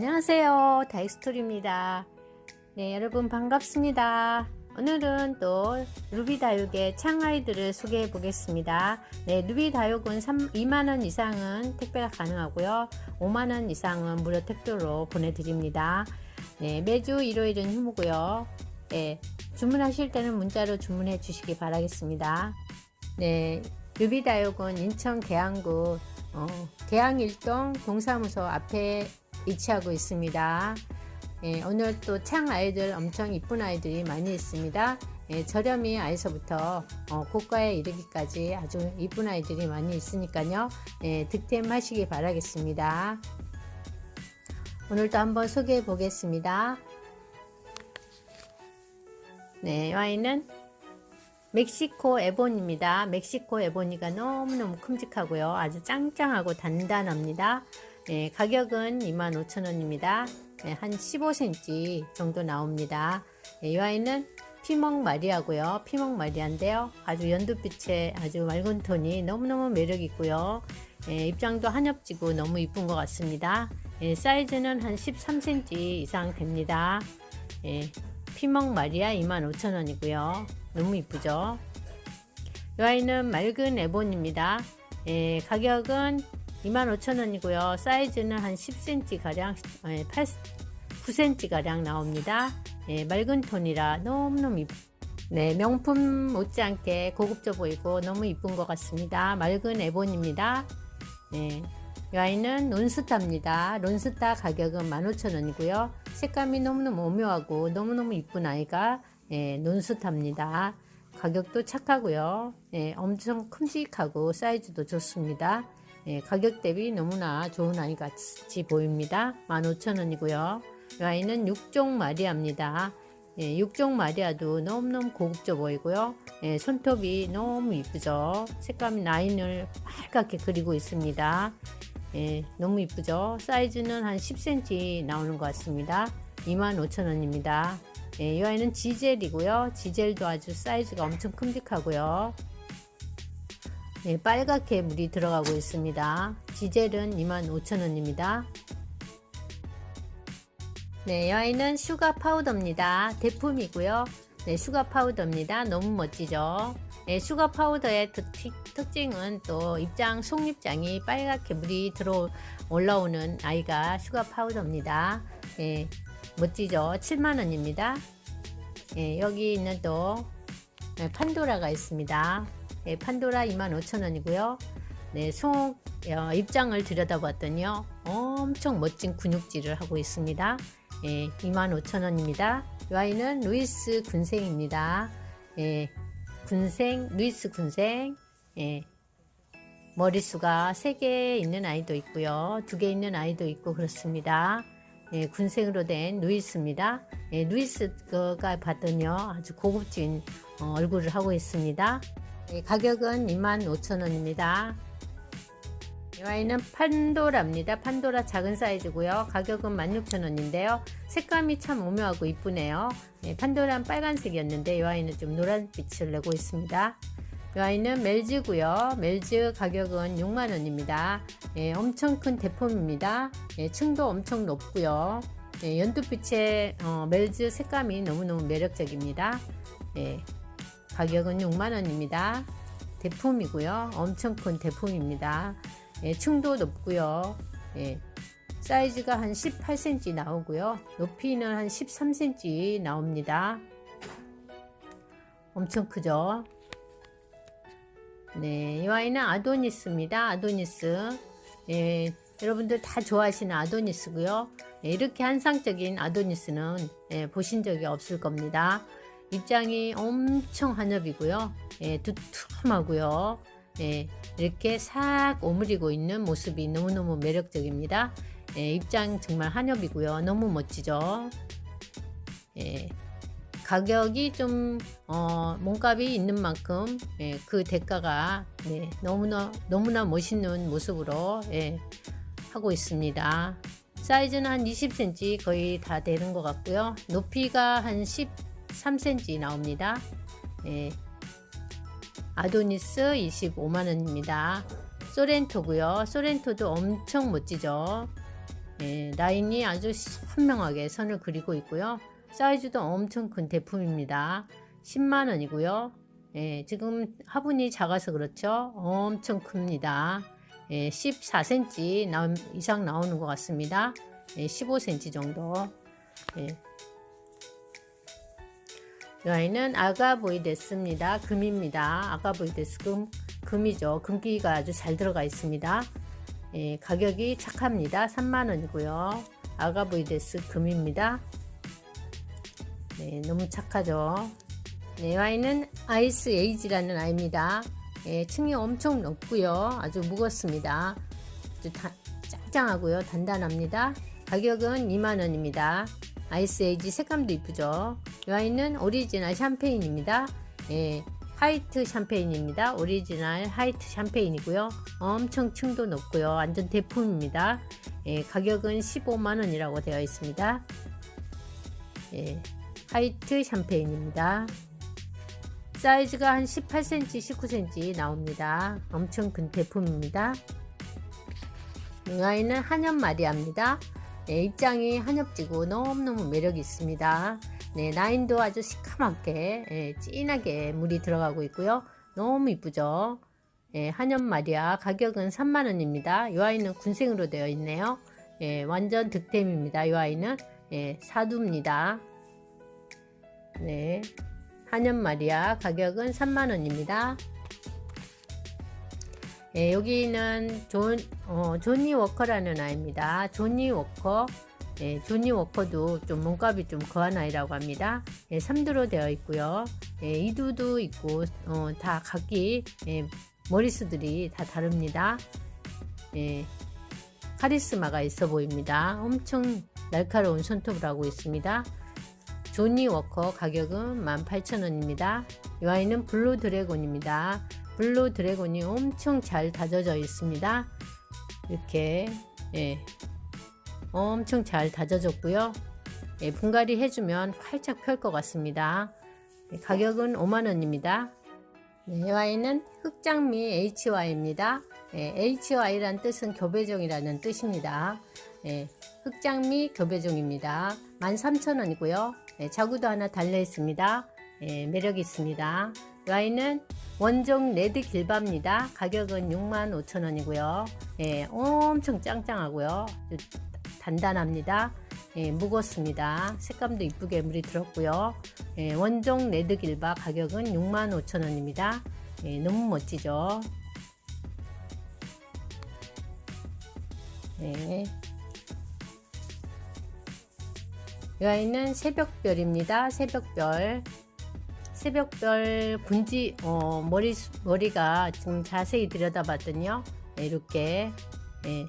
안녕하세요. 다이스토리입니다. 네, 여러분 반갑습니다. 오늘은 또 루비 다육의 창아이들을 소개해 보겠습니다. 네, 루비 다육은 3, 2만원 이상은 택배가 가능하고요. 5만원 이상은 무료 택배로 보내드립니다. 네, 매주 일요일은 휴무고요. 네, 주문하실 때는 문자로 주문해 주시기 바라겠습니다. 네, 루비 다육은 인천 계양구 어, 계양일동 동사무소 앞에 위치하고 있습니다. 예, 오늘 또 창 아이들 엄청 이쁜 아이들이 많이 있습니다. 예, 저렴이 아이서부터 어, 고가에 이르기까지 아주 이쁜 아이들이 많이 있으니까요. 예, 득템하시기 바라겠습니다. 오늘도 한번 소개해 보겠습니다. 네, 이 아이는 멕시코 에본입니다. 멕시코 에보니가 너무너무 큼직하고요. 아주 짱짱하고 단단합니다. 네, 가격은 25,000원입니다. 네, 한 15cm 정도 나옵니다. 네, 이 아이는 피멍 마리아고요. 피멍 마리아인데요. 아주 연두빛의 아주 맑은 톤이 너무너무 매력 있고요. 네, 입장도 한엽지고 너무 이쁜 것 같습니다. 네, 사이즈는 한 13cm 이상 됩니다. 네, 피멍 마리아 25,000원이고요. 너무 이쁘죠? 이 아이는 맑은 에본입니다. 예, 가격은 25,000원이고요. 사이즈는 한 10cm 가량, 8, 9cm 가량 나옵니다. 예, 맑은 톤이라 너무너무 이쁘. 네, 명품 못지않게 고급져 보이고 너무 이쁜 것 같습니다. 맑은 에본입니다. 네, 이 아이는 론스타입니다. 론스타 가격은 15,000원이고요. 색감이 너무너무 오묘하고 너무너무 이쁜 아이가 예, 논스타입니다. 가격도 착하고요. 예, 엄청 큼직하고 사이즈도 좋습니다. 예, 가격 대비 너무나 좋은 아이 같이 보입니다. 15,000원이고요. 이 아이는 6종 마리아입니다. 예, 6종 마리아도 너무너무 고급져 보이고요. 예, 손톱이 너무 이쁘죠. 색감이 라인을 빨갛게 그리고 있습니다. 예, 너무 이쁘죠. 사이즈는 한 10cm 나오는 것 같습니다. 25,000원입니다. 예, 이 아이는 지젤이고요. 지젤도 아주 사이즈가 엄청 큼직하고요. 예, 빨갛게 물이 들어가고 있습니다. 지젤은 25,000원입니다. 네, 이 아이는 슈가 파우더입니다. 대품이고요. 네, 슈가 파우더입니다. 너무 멋지죠? 네, 슈가 파우더의 특, 특징은 또 입장, 속입장이 빨갛게 물이 들어 올라오는 아이가 슈가 파우더입니다. 네, 멋지죠? 7만원입니다. 예, 여기 있는 또 네, 판도라가 있습니다. 예, 판도라 25,000원이고요. 네, 속 어, 입장을 들여다봤더니요. 엄청 멋진 근육질을 하고 있습니다. 예, 25,000원입니다. 이 아이는 루이스 군생입니다. 예, 군생, 루이스 군생. 예, 머리수가 3개 있는 아이도 있고요. 2개 있는 아이도 있고 그렇습니다. 예, 군생으로 된 루이스입니다. 예, 루이스가 봤더니요 아주 고급진 어, 얼굴을 하고 있습니다. 예, 가격은 25,000원입니다. 이 아이는 판도라입니다. 판도라 작은 사이즈고요. 가격은 16,000원인데요. 색감이 참 오묘하고 이쁘네요. 예, 판도라는 빨간색이었는데 이 아이는 좀 노란빛을 내고 있습니다. 이 아이는 멜즈고요. 멜즈 가격은 6만원입니다. 예, 엄청 큰 대폼입니다. 예, 층도 엄청 높고요. 예, 연두빛의 어, 멜즈 색감이 너무너무 매력적입니다. 예, 가격은 6만원입니다. 대품이고요. 엄청 큰 대품입니다. 예, 층도 높고요. 예, 사이즈가 한 18cm 나오고요. 높이는 한 13cm 나옵니다. 엄청 크죠? 네, 이 아이는 아도니스입니다. 아도니스. 예, 여러분들 다 좋아하시는 아도니스고요. 예, 이렇게 한상적인 아도니스는 예, 보신 적이 없을 겁니다. 입장이 엄청 한엽이고요. 예, 두툼하고요. 예, 이렇게 싹 오므리고 있는 모습이 너무너무 매력적입니다. 예, 입장 정말 한엽이고요. 너무 멋지죠. 예, 가격이 좀 어, 몸값이 있는 만큼 예, 그 대가가 네, 너무나 너무나 멋있는 모습으로 예, 하고 있습니다. 사이즈는 한 20cm 거의 다 되는 것 같고요. 높이가 한 13cm 나옵니다. 예, 아도니스 25만원입니다. 소렌토고요. 소렌토도 엄청 멋지죠. 예, 라인이 아주 선명하게 선을 그리고 있고요. 사이즈도 엄청 큰 제품입니다. 10만 원이고요. 예, 지금 화분이 작아서 그렇죠. 엄청 큽니다. 예, 14cm 나, 이상 나오는 것 같습니다. 예, 15cm 정도. 예. 이 아이는 아가보이 데스입니다. 금입니다. 아가보이 데스 금, 금이죠. 금기가 아주 잘 들어가 있습니다. 예, 가격이 착합니다. 3만원이고요. 아가보이 데스 금입니다. 네, 너무 착하죠. 네, 이 아이는 아이스 에이지라는 아이입니다. 예, 층이 엄청 높고요. 아주 무겁습니다. 아주 다, 짱짱하고요. 단단합니다. 가격은 2만원입니다. 아이스 에이지 색감도 이쁘죠. 이 아이는 오리지널 샴페인입니다. 예, 화이트 샴페인입니다. 오리지널 화이트 샴페인이고요. 엄청 층도 높고요. 완전 대품입니다. 예, 가격은 15만원이라고 되어 있습니다. 예, 화이트 샴페인입니다. 사이즈가 한 18cm, 19cm 나옵니다. 엄청 큰 제품입니다. 이 아이는 한엽 마리아입니다. 네, 입장이 한엽지고 너무너무 매력이 있습니다. 네, 라인도 아주 시커멓게 예, 진하게 물이 들어가고 있고요. 너무 이쁘죠? 예, 한엽 마리아 가격은 3만원입니다. 이 아이는 군생으로 되어 있네요. 예, 완전 득템입니다. 이 아이는 예, 사두입니다. 네, 한엽 마리아 가격은 3만원입니다. 예, 여기는 존, 어, 조니 워커라는 아이입니다. 조니 워커. 예, 조니 워커도 좀 몸값이 좀 거한 아이라고 합니다. 예, 3두로 되어 있고요. 예, 2두도 있고, 어, 다 각기, 예, 머리수들이 다 다릅니다. 예, 카리스마가 있어 보입니다. 엄청 날카로운 손톱을 하고 있습니다. 조니 워커 가격은 18,000원입니다. 이 아이는 블루 드래곤입니다. 블루 드래곤이 엄청 잘 다져져 있습니다. 이렇게 예, 엄청 잘 다져졌고요. 예, 분갈이 해주면 활짝 펼 것 같습니다. 예, 가격은 5만원입니다. 네, 이 와인은 흑장미 HY입니다. 예, HY란 뜻은 교배종이라는 뜻입니다. 예, 흑장미 교배종입니다. 13,000원이고요. 예, 자구도 하나 달려 있습니다. 예, 매력 있습니다. 이 와인은 원종 레드 길바입니다. 가격은 65,000원이고요. 예, 엄청 짱짱하고요. 단단합니다. 예, 무겁습니다. 색감도 이쁘게 물이 들었고요. 예, 원종 레드 길바 가격은 65,000원입니다. 예, 너무 멋지죠? 예. 이 아이는 새벽별입니다. 새벽별. 새벽별 군지 어, 머리 머리가 지금 자세히 들여다봤더니요 네, 이렇게 예,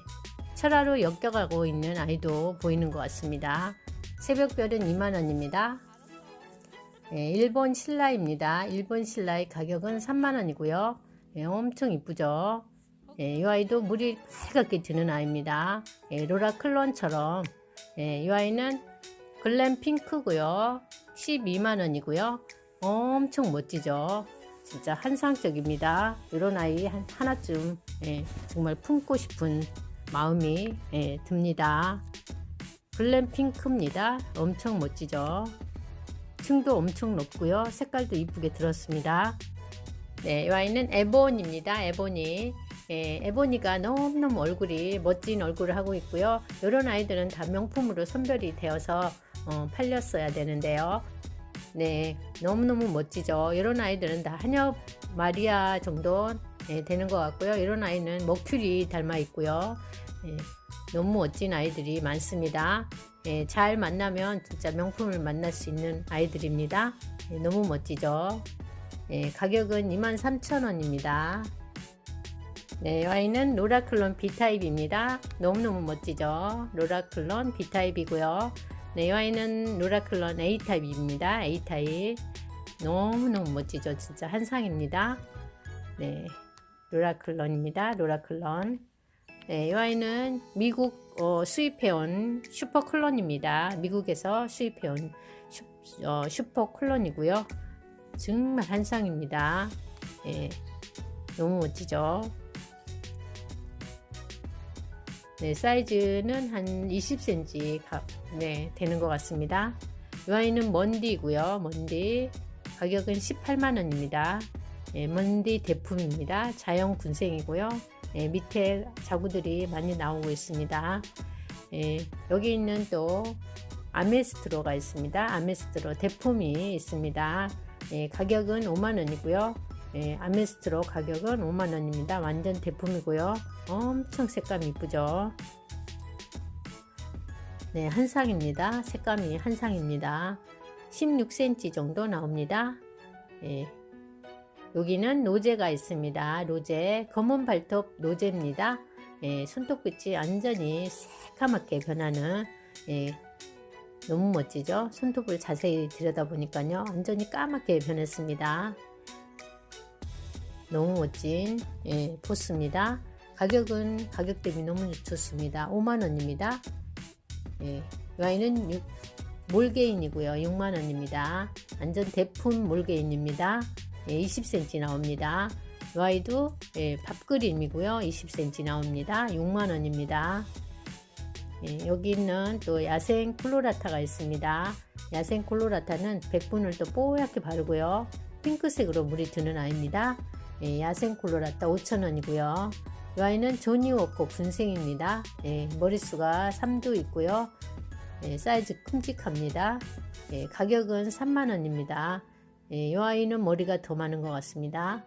철화로 엮여가고 있는 아이도 보이는 것 같습니다. 새벽별은 2만 원입니다. 예, 일본 신라입니다. 일본 신라의 가격은 3만 원이고요. 예, 엄청 이쁘죠. 예, 이 아이도 물이 빨갛게 드는 아이입니다. 예, 로라 클론처럼 예, 이 아이는 글램 핑크고요. 12만 원이고요. 엄청 멋지죠. 진짜 한상적입니다. 이런 아이 한, 하나쯤 예, 정말 품고 싶은 마음이 예, 듭니다. 글램 핑크입니다. 엄청 멋지죠. 층도 엄청 높고요. 색깔도 이쁘게 들었습니다. 네, 이 아이는 에본입니다. 에보니. 예, 에보니가 너무너무 얼굴이 멋진 얼굴을 하고 있고요. 이런 아이들은 다 명품으로 선별이 되어서 어, 팔렸어야 되는데요. 네, 너무너무 멋지죠. 이런 아이들은 다 한엽 마리아 정도 네, 되는 것 같고요. 이런 아이는 머큐리 닮아 있고요. 네, 너무 멋진 아이들이 많습니다. 네, 잘 만나면 진짜 명품을 만날 수 있는 아이들입니다. 네, 너무 멋지죠. 네, 가격은 23,000원입니다. 네, 이 아이는 로라클론 B타입입니다. 너무너무 멋지죠. 로라클론 B타입이고요. 네, 이 아이는 로라클론 A타입입니다. A타입. 너무너무 멋지죠. 진짜 한상입니다. 네, 로라클론입니다. 로라클론. 네, 이 아이는 미국 어, 수입해온 슈퍼클론입니다. 미국에서 수입해온 슈, 어, 슈퍼클론이고요. 정말 한상입니다. 네, 너무 멋지죠. 네, 사이즈는 한 20cm 가, 네, 되는 것 같습니다. 이 아이는 먼디고요. 먼디 가격은 18만원입니다. 예, 먼디 대품입니다. 자연 군생이고요. 예, 밑에 자구들이 많이 나오고 있습니다. 예, 여기 있는 또 아메스트로가 있습니다. 아메스트로 대품이 있습니다. 예, 가격은 5만원이고요. 예, 아메스트로 가격은 5만원입니다. 완전 대품이고요. 엄청 색감 이쁘죠? 네, 한상입니다. 색감이 한상입니다. 16cm 정도 나옵니다. 예, 여기는 노제가 있습니다. 노제, 검은 발톱 노제입니다. 예, 손톱끝이 완전히 새까맣게 변하는 예, 너무 멋지죠? 손톱을 자세히 들여다보니까요. 완전히 까맣게 변했습니다. 너무 멋진 예, 포스입니다. 가격은 가격 대비 너무 좋습니다. 5만원입니다. 예, 이 아이는 6, 몰게인이고요. 6만원입니다. 완전 대품 몰게인입니다. 예, 20cm 나옵니다. 이 아이도 예, 밥그림이고요. 20cm 나옵니다. 6만원입니다. 예, 여기 있는 또 야생 콜로라타가 있습니다. 야생 콜로라타는 백분을 또 뽀얗게 바르고요. 핑크색으로 물이 드는 아이입니다. 예, 야생 콜로라타 5,000원이고요. 이 아이는 조니워커 군생입니다. 예, 머릿수가 3도 있고요. 예, 사이즈 큼직합니다. 예, 가격은 3만원입니다. 예, 이 아이는 머리가 더 많은 것 같습니다.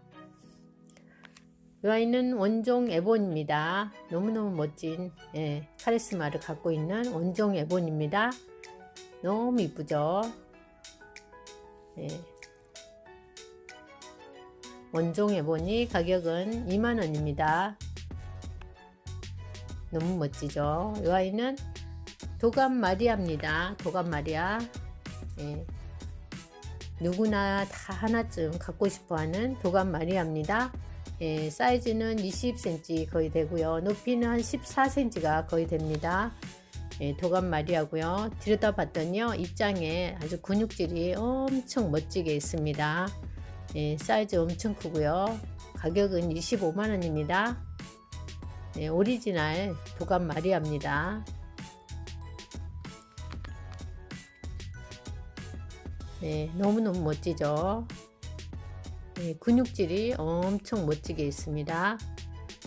이 아이는 원종 에본입니다. 너무너무 멋진 예, 카리스마를 갖고 있는 원종 에본입니다. 너무 이쁘죠? 예. 원종 에본이 가격은 2만원입니다. 너무 멋지죠? 이 아이는 도감 마리아입니다. 도감 마리아. 예. 누구나 다 하나쯤 갖고 싶어 하는 도감 마리아입니다. 예, 사이즈는 20cm 거의 되고요. 높이는 한 14cm가 거의 됩니다. 예, 도감 마리아고요. 들여다봤더니요. 입장에 아주 근육질이 엄청 멋지게 있습니다. 예, 사이즈 엄청 크고요. 가격은 25만원입니다. 예, 오리지널 도감 마리아입니다. 네, 너무너무 멋지죠? 네, 근육질이 엄청 멋지게 있습니다.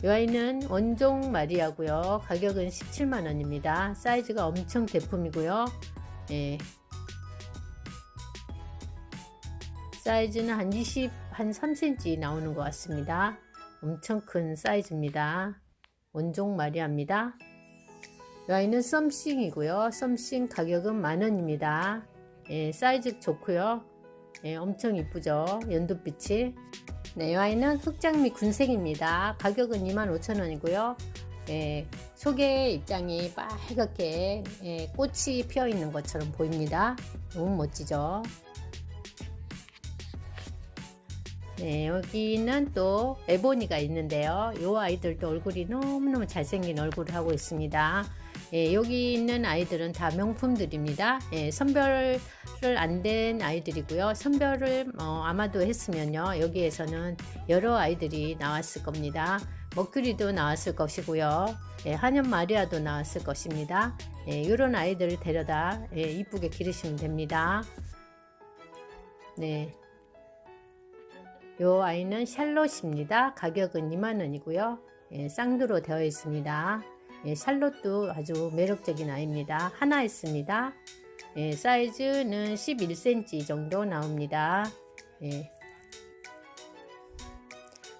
이 아이는 원종 마리아고요. 가격은 17만원입니다. 사이즈가 엄청 대품이고요. 네. 사이즈는 한 20, 한 3cm 나오는 것 같습니다. 엄청 큰 사이즈입니다. 원종 마리아입니다. 이 아이는 썸싱이고요. 썸싱 가격은 만원입니다. 예, 사이즈 좋고요. 예, 엄청 이쁘죠. 연두빛이. 네, 이 아이는 흑장미 군색입니다. 가격은 25,000원이고요. 예, 속의 입장이 빨갛게 예, 꽃이 피어 있는 것처럼 보입니다. 너무 멋지죠. 네, 여기는 또 에보니가 있는데요. 이 아이들도 얼굴이 너무너무 잘생긴 얼굴을 하고 있습니다. 예, 여기 있는 아이들은 다 명품들입니다. 예, 선별을 안 된 아이들이고요. 선별을 어, 아마도 했으면요. 여기에서는 여러 아이들이 나왔을 겁니다. 머큐리도 나왔을 것이고요. 예, 한연 마리아도 나왔을 것입니다. 예, 이런 아이들을 데려다 예, 이쁘게 기르시면 됩니다. 네. 요 아이는 샬롯입니다. 가격은 2만원이고요. 예, 쌍두로 되어 있습니다. 예, 샬롯도 아주 매력적인 아이입니다. 하나 있습니다. 예, 사이즈는 11cm 정도 나옵니다. 예.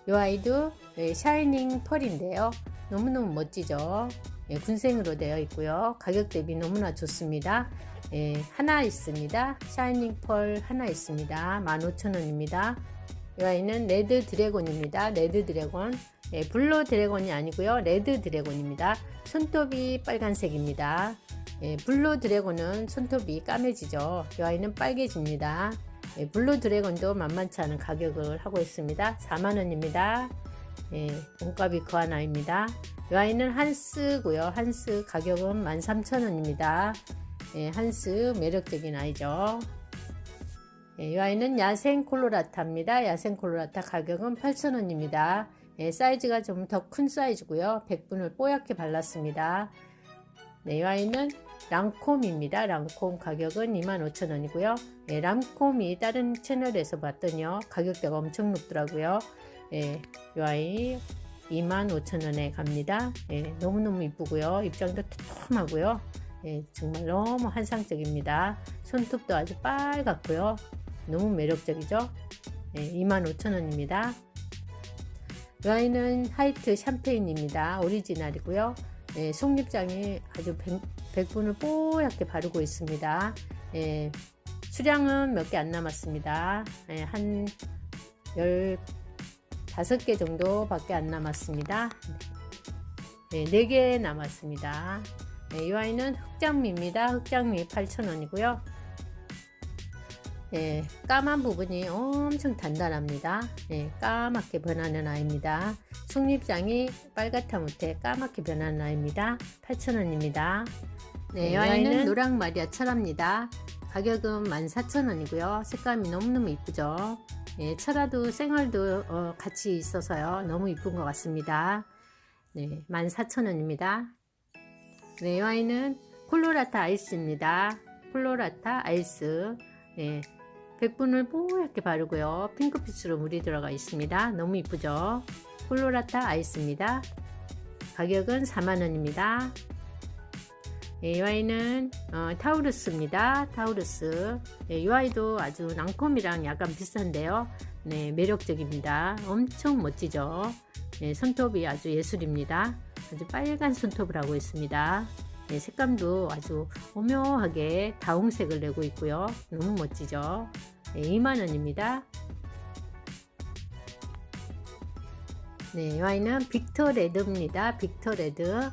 이 아이도 예, 샤이닝 펄인데요. 너무너무 멋지죠. 예, 군생으로 되어 있고요. 가격 대비 너무나 좋습니다. 예, 하나 있습니다. 샤이닝 펄 하나 있습니다. 15,000원입니다. 이 아이는 레드 드래곤입니다. 레드 드래곤. 예, 블루 드래곤이 아니고요. 레드 드래곤입니다. 손톱이 빨간색입니다. 예, 블루 드래곤은 손톱이 까매지죠. 이 아이는 빨개집니다. 예, 블루 드래곤도 만만치 않은 가격을 하고 있습니다. 4만원입니다. 예, 몸값이 거한 아이입니다. 이 아이는 한스고요. 한스 가격은 13,000원입니다. 예, 한스 매력적인 아이죠. 예, 이 아이는 야생 콜로라타입니다. 야생 콜로라타 가격은 8,000원입니다. 예, 사이즈가 좀 더 큰 사이즈고요. 백분을 뽀얗게 발랐습니다. 네, 이 아이는 랑콤입니다. 랑콤 가격은 25,000원이고요. 예, 랑콤이 다른 채널에서 봤더니요. 가격대가 엄청 높더라고요. 예, 이 아이 25,000원에 갑니다. 예, 너무너무 이쁘고요. 입장도 톡톡하고요. 예, 정말 너무 환상적입니다. 손톱도 아주 빨갛고요. 너무 매력적이죠. 예, 25,000원입니다. 이 아이는 하이트 샴페인입니다. 오리지널이고요. 예, 속립장이 아주 백, 백분을 뽀얗게 바르고 있습니다. 예, 수량은 몇 개 안 남았습니다. 예, 한 15개 정도밖에 안 남았습니다. 네, 4개 남았습니다. 네, 이 와인은 흑장미입니다. 흑장미 8,000원이고요. 예, 까만 부분이 엄청 단단합니다. 예, 까맣게 변하는 아이입니다. 속립장이 빨갛다 못해 까맣게 변하는 아이입니다. 8,000원입니다. 네, 이 와인은 노랑 마리아 철합니다. 가격은 14,000원이고요. 색감이 너무너무 이쁘죠. 예, 철화도 생얼도 어, 같이 있어서요. 너무 이쁜 것 같습니다. 네, 14,000원입니다. 네, 이 와인은 콜로라타 아이스입니다. 콜로라타 아이스. 네, 백분을 뽀얗게 바르고요. 핑크빛으로 물이 들어가 있습니다. 너무 이쁘죠? 콜로라타 아이스입니다. 가격은 4만원입니다. 네, 이 와인은 어, 타우루스입니다. 타우루스. 네, 이 와인도 아주 랑콤이랑 약간 비슷한데요. 네, 매력적입니다. 엄청 멋지죠? 네, 손톱이 아주 예술입니다. 아주 빨간 손톱을 하고 있습니다. 네, 색감도 아주 오묘하게 다홍색을 내고 있고요. 너무 멋지죠? 네, 2만원입니다. 네, 이 와인은 빅터 레드입니다. 빅터 레드.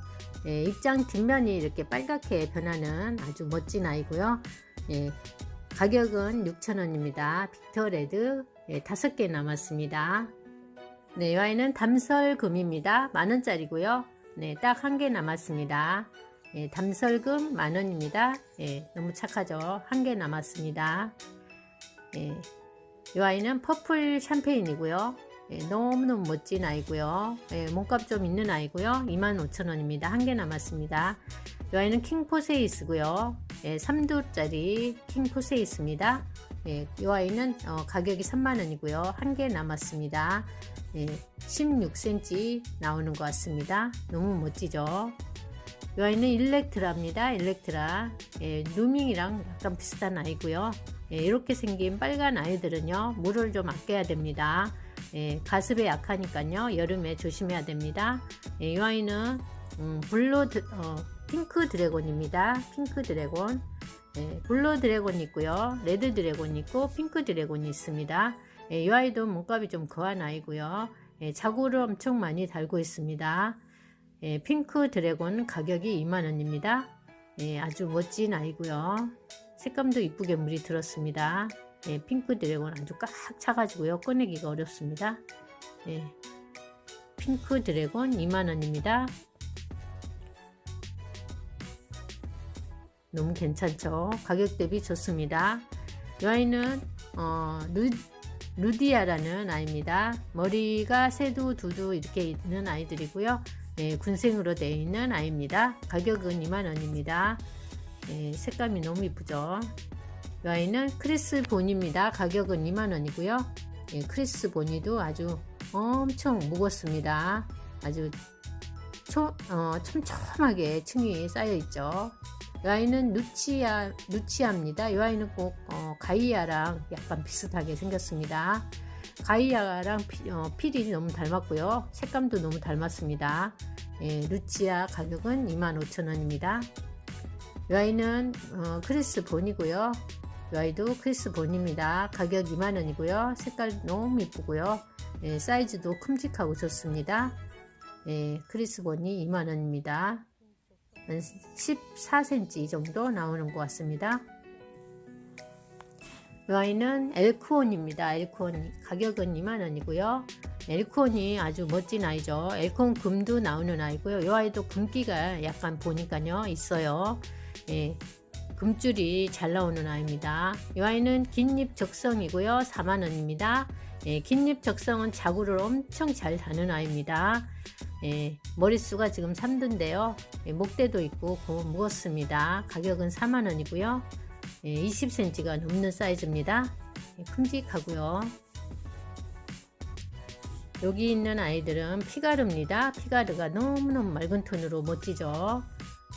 예, 입장 뒷면이 이렇게 빨갛게 변하는 아주 멋진 아이고요. 예, 가격은 6,000원입니다. 빅터 레드 예, 5개 남았습니다. 네, 이 와인은 담설금입니다. 만원짜리고요. 네, 딱 한 개 남았습니다. 예, 담설금 만원입니다. 예, 너무 착하죠? 한 개 남았습니다. 예, 이 와인은 퍼플 샴페인이고요. 예, 너무너무 멋진 아이고요. 예, 몸값 좀 있는 아이고요. 25,000원입니다. 한 개 남았습니다. 이 아이는 킹포세이스고요. 예, 3도짜리 킹포세이스입니다. 예, 이 아이는 어, 가격이 3만원이고요. 한 개 남았습니다. 예, 16cm 나오는 것 같습니다. 너무 멋지죠? 이 아이는 일렉트라입니다. 일렉트라. 예, 누밍이랑 약간 비슷한 아이고요. 예, 이렇게 생긴 빨간 아이들은요, 물을 좀 아껴야 됩니다. 예, 가습에 약하니까요 여름에 조심해야 됩니다. 예, 이 와인은 음, 블루 드, 어, 핑크 드래곤입니다. 핑크 드래곤. 예, 블루 드래곤 있고요. 레드 드래곤 있고 핑크 드래곤이 있습니다. 예, 이 아이도 몸값이 좀 거한 아이고요. 예, 자구를 엄청 많이 달고 있습니다. 예, 핑크 드래곤 가격이 2만원입니다. 예, 아주 멋진 아이고요. 색감도 이쁘게 물이 들었습니다. 예, 핑크 드래곤 아주 꽉 차가지고요. 꺼내기가 어렵습니다. 예, 핑크 드래곤 2만원입니다. 너무 괜찮죠? 가격 대비 좋습니다. 이 아이는 어, 루, 루디아라는 아이입니다. 머리가 세두 두두 이렇게 있는 아이들이고요. 예, 군생으로 되어 있는 아이입니다. 가격은 2만원입니다. 예, 색감이 너무 이쁘죠? 이 아이는 크리스 보니입니다. 가격은 2만원이고요. 예, 크리스 보니도 아주 엄청 무겁습니다. 아주 초, 어, 촘촘하게 층이 쌓여 있죠. 이 아이는 누치아, 누치아입니다. 이 아이는 꼭 어, 가이아랑 약간 비슷하게 생겼습니다. 가이아랑 피, 어, 필이 너무 닮았고요. 색감도 너무 닮았습니다. 예, 루치아 가격은 25,000원입니다. 이 아이는 어, 크리스 본이고요. 이 아이도 크리스 본입니다. 가격 2만원이고요. 색깔 너무 이쁘고요. 예, 사이즈도 큼직하고 좋습니다. 예, 크리스 본이 2만원입니다. 한 14cm 정도 나오는 것 같습니다. 이 아이는 엘크온입니다. 엘크온 가격은 2만원이고요. 엘콘이 아주 멋진 아이죠. 엘콘 금도 나오는 아이고요. 이 아이도 금기가 약간 보니까요 있어요. 예, 금줄이 잘 나오는 아이입니다. 이 아이는 긴잎 적성이고요. 4만원입니다. 예, 긴잎 적성은 자구를 엄청 잘 다는 아이입니다. 예, 머릿수가 지금 3두인데요. 예, 목대도 있고 고- 무겁습니다. 가격은 4만원이고요. 예, 20cm가 넘는 사이즈입니다. 예, 큼직하고요. 여기 있는 아이들은 피가르입니다. 피가르가 너무너무 맑은 톤으로 멋지죠.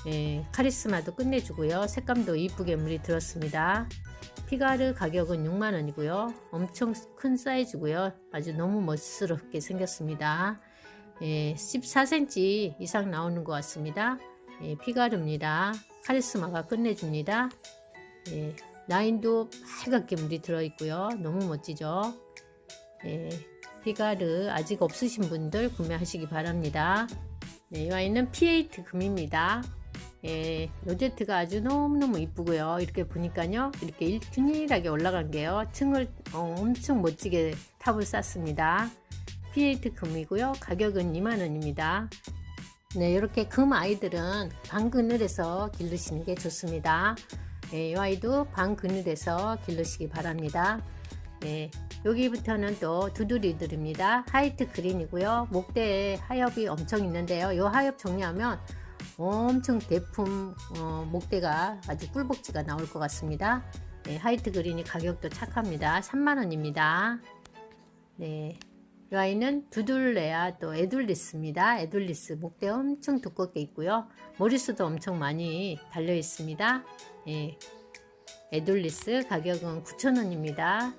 예, 카리스마도 끝내주고요. 색감도 이쁘게 물이 들었습니다. 피가르 가격은 6만원이고요. 엄청 큰 사이즈고요. 아주 너무 멋스럽게 생겼습니다. 예, 14cm 이상 나오는 것 같습니다. 예, 피가르입니다. 카리스마가 끝내줍니다. 예, 라인도 빨갛게 물이 들어있고요. 너무 멋지죠. 예, 피가르 아직 없으신 분들 구매하시기 바랍니다. 네, 이 와인은 P8 금입니다. 예, 로제트가 아주 너무너무 이쁘고요. 이렇게 보니까요. 이렇게 일- 균일하게 올라간 게요. 층을 어, 엄청 멋지게 탑을 쌌습니다. P8 금이고요. 가격은 2만원입니다. 네, 이렇게 금 아이들은 방그늘에서 기르시는 게 좋습니다. 예, 이 아이도 방그늘에서 기르시기 바랍니다. 예, 여기부터는 또 두드리들입니다. 하이트 그린이고요. 목대에 하엽이 엄청 있는데요. 이 하엽 정리하면 엄청 대품 어, 목대가 아주 꿀복지가 나올 것 같습니다. 네, 하이트 그린이 가격도 착합니다. 3만원입니다. 네. 이 아이는 두둘레아 또 에둘리스입니다. 에둘리스 목대 엄청 두껍게 있고요. 머리수도 엄청 많이 달려 있습니다. 예. 에둘리스 가격은 9,000원입니다.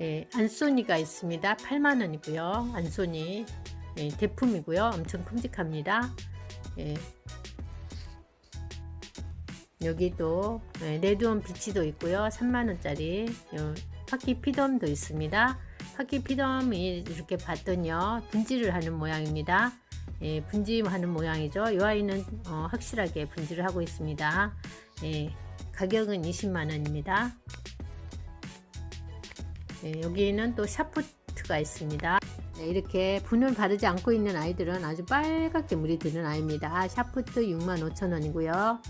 예, 안소니가 있습니다. 8만원이고요. 안소니 예, 대품이고요. 엄청 큼직합니다. 예. 여기도 예, 레드온 비치도 있고요. 3만원짜리 파키 피덤도 있습니다. 파키 피덤이 이렇게 봤더니요. 분질을 하는 모양입니다. 예, 분질하는 모양이죠. 이 아이는 어, 확실하게 분질을 하고 있습니다. 예, 가격은 20만 원입니다. 예, 여기는 또 샤프트가 있습니다. 네, 이렇게 분을 바르지 않고 있는 아이들은 아주 빨갛게 물이 드는 아이입니다. 샤프트 65,000원이고요.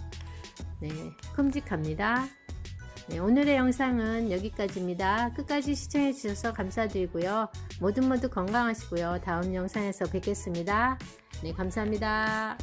네, 큼직합니다. 네, 오늘의 영상은 여기까지입니다. 끝까지 시청해 주셔서 감사드리고요. 모두 모두 건강하시고요. 다음 영상에서 뵙겠습니다. 네, 감사합니다.